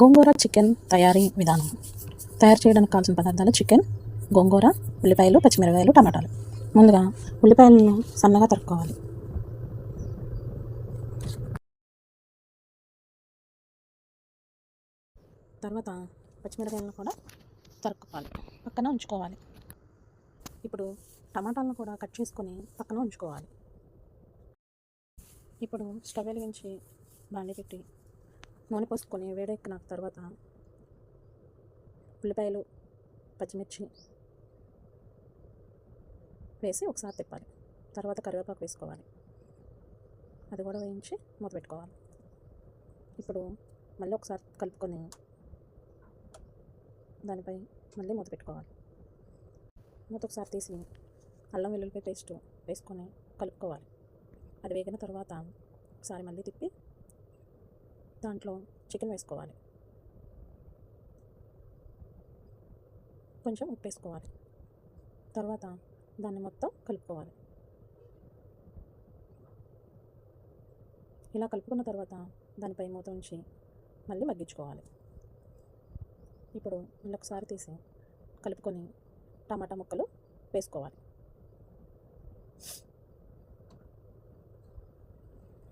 గోంగూర chicken తయారీ విధానం. తయారు చేయడానికి కావాల్సిన పదార్థాలు చికెన్ గోంగూర ఉల్లిపాయలు పచ్చిమిరపకాయలు టమాటాలు. ముందుగా ఉల్లిపాయలను సన్నగా తరుక్కోవాలి. తర్వాత పచ్చిమిరపకాయలను కూడా తరుక్కోవాలి. పక్కన ఉంచుకోవాలి. ఇప్పుడు టమాటాలను కూడా కట్ చేసుకొని పక్కన ఉంచుకోవాలి. ఇప్పుడు స్టవ్ వెలిగించి బాండి పెట్టి నూనె పోసుకొని వేడెక్కిన తర్వాత ఉల్లిపాయలు పచ్చిమిర్చి వేసి ఒకసారి తిప్పాలి. తర్వాత కరివేపాకు వేసుకోవాలి. అది కూడా వేయించి మూత పెట్టుకోవాలి. ఇప్పుడు మళ్ళీ ఒకసారి కలుపుకొని దానిపై మళ్ళీ మూత పెట్టుకోవాలి. మూత ఒకసారి తీసి అల్లం వెల్లుల్లిపాయ పేస్ట్ వేసుకొని కలుపుకోవాలి. అది వేగిన తర్వాత ఒకసారి మళ్ళీ తిప్పి దాంట్లో చికెన్ వేసుకోవాలి. కొంచెం ఉప్పు వేసుకోవాలి. తర్వాత దాన్ని మొత్తం కలుపుకోవాలి. ఇలా కలుపుకున్న తర్వాత దానిపై మూత ఉంచి మళ్ళీ మగ్గించుకోవాలి. ఇప్పుడు మళ్ళీ ఒకసారి తీసి కలుపుకొని టమాటా ముక్కలు వేసుకోవాలి.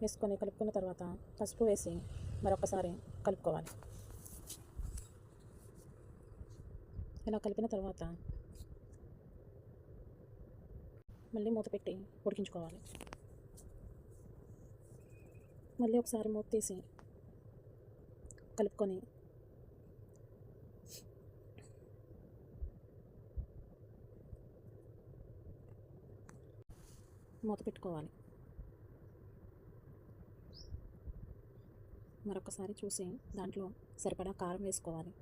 వేసుకొని కలుపుకున్న తర్వాత పసుపు వేసి మరొకసారి కలుపుకోవాలి. ఇలా కలిపిన తర్వాత మళ్ళీ మూత పెట్టి ఉడికించుకోవాలి. మళ్ళీ ఒకసారి మూత తీసి కలుపుకొని మూత పెట్టుకోవాలి. మరొకసారి చూసి దాంట్లో సరిపడా కారం వేసుకోవాలి.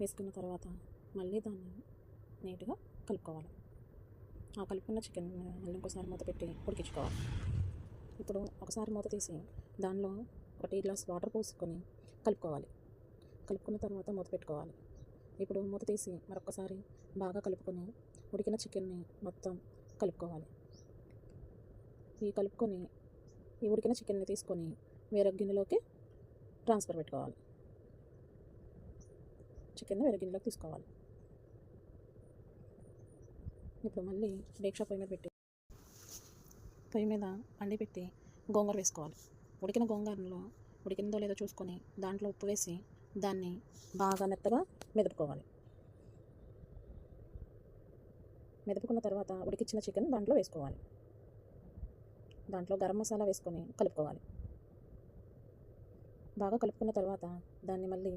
వేసుకున్న తర్వాత మళ్ళీ దాన్ని నీట్గా కలుపుకోవాలి. ఆ కలుపుకున్న చికెన్ మళ్ళీ ఇంకోసారి మూత పెట్టి ఉడికించుకోవాలి. ఇప్పుడు ఒకసారి మూత తీసి దానిలో ఒక టీ గ్లాస్ వాటర్ పోసుకొని కలుపుకోవాలి. కలుపుకున్న తర్వాత మూత పెట్టుకోవాలి. ఇప్పుడు మూత తీసి మరొకసారి బాగా కలుపుకొని ఉడికిన చికెన్ని మొత్తం కలుపుకోవాలి. ఈ కలుపుకొని ఈ ఉడికిన చికెన్ని తీసుకొని వేరే గిన్నెలోకి ట్రాన్స్ఫర్ పెట్టుకోవాలి. చికెన్ వేరే గిన్నెలోకి తీసుకోవాలి. ఇప్పుడు మళ్ళీ డేక్షా పొయ్యి మీద పెట్టి పొయ్యి మీద అండి పెట్టి గోంగూర వేసుకోవాలి. ఉడికిన గోంగూరలో ఉడికిందో లేదో చూసుకొని దాంట్లో ఉప్పు వేసి దాన్ని బాగా మెత్తగా మెదుపుకోవాలి. మెదుపుకున్న తర్వాత ఉడికిచ్చిన చికెన్ దాంట్లో వేసుకోవాలి. దాంట్లో గరం మసాలా వేసుకొని కలుపుకోవాలి. బాగా కలుపుకున్న తర్వాత దాన్ని మళ్ళీ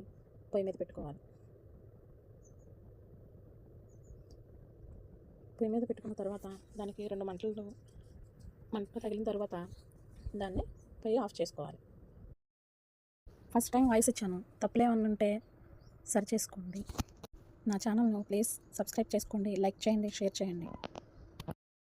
పొయ్యి మీద పెట్టుకోవాలి. పొయ్యి మీద పెట్టుకున్న తర్వాత దానికి రెండు మంటలు మంటలు తగిలిన తర్వాత దాన్ని పొయ్యి ఆఫ్ చేసుకోవాలి. ఫస్ట్ టైం వాయిస్ ఇచ్చాను. తప్పులు ఉంటే సరి చేసుకోండి. నా ఛానల్ను ప్లీజ్ సబ్స్క్రైబ్ చేసుకోండి లైక్ చేయండి షేర్ చేయండి.